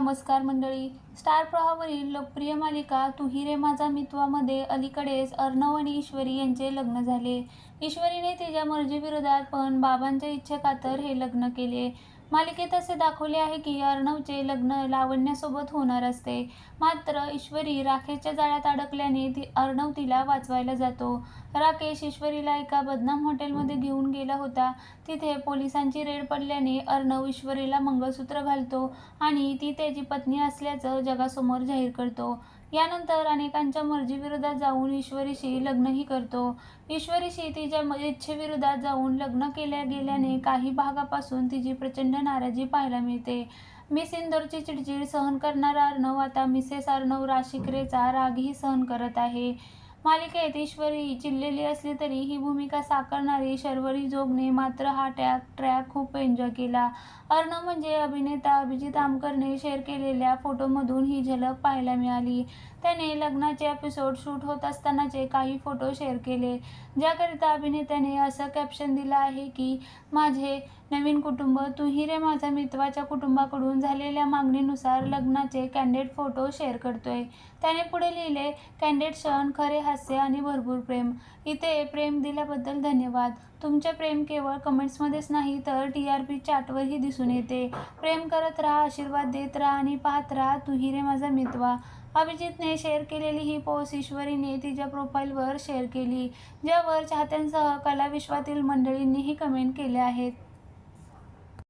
नमस्कार मंडळी. स्टार प्रवाहावरील लोकप्रिय मालिका तू हिरे माझा मित्वामध्ये. अलीकडेच अर्णव आणि ईश्वरी यांचे लग्न झाले. ईश्वरीने तिच्या मर्जीविरोधात पण बाबांच्या इच्छेखातर हे लग्न केले. मालिकेत असे दाखवले आहे की अर्णवचे लग्न लावण्यासोबत होणार असते. मात्र ईश्वरी राकेशच्या जाळ्यात अडकल्याने ती अर्णव तिला वाचवायला जातो. राकेश ईश्वरीला एका बदनाम हॉटेलमध्ये घेऊन गेला होता. तिथे पोलिसांची रेड पडल्याने अर्णव ईश्वरीला मंगळसूत्र घालतो आणि ती त्याची पत्नी असल्याचं जगासमोर जाहीर करतो. यानंतर अनेकांच्या मर्जीविरोधात जाऊन ईश्वरीशी लग्नही करतो. ईश्वरीशी तिच्या इच्छेविरोधात जाऊन लग्न केल्या गेल्याने काही भागापासून तिची प्रचंड नाराजी पाहायला मिळते. मिस इंदोरची चिडचिड सहन करणारा अर्णव आता मिसेस अर्णव राशिकरेचा रागही सहन करत आहे. मालिकेत ईश्वरी चिडलेली असली तरी ही भूमिका साकारणारी शर्वरी जोगने मात्र हा टॅक ट्रॅक खूप एन्जॉय केला. अर्णव म्हणजे अभिनेता अभिजित आमकरने शेअर केलेल्या फोटोमधून ही झलक पाहायला मिळाली. त्याने लग्नाचे एपिसोड शूट होत असतानाचे काही फोटो शेअर केले. ज्याकरिता अभिनेत्याने असं कॅप्शन दिलं आहे की माझे नवीन कुटुंब तूही रे माझा मित्वाच्या कुटुंबाकडून झालेल्या मागणीनुसार लग्नाचे कॅन्डेड फोटो शेअर करतोय. त्याने पुढे लिहिले कॅन्डेड क्षण खरे हास्य आणि भरपूर प्रेम. इथे प्रेम दिल्याबद्दल धन्यवाद. तुमचे प्रेम केवळ कमेंट्समध्येच नाही तर टी आर पी चार्टवरही दिसून येते. प्रेम करत राहा आशीर्वाद देत राहा आणि पाहत राहा तू रे माझा मितवा. अभिजितने शेअर केलेली ही पोस्ट ईश्वरीने तिच्या प्रोफाईलवर शेअर केली ज्यावर चाहत्यांसह कलाविश्वातील मंडळींनीही कमेंट केल्या आहेत.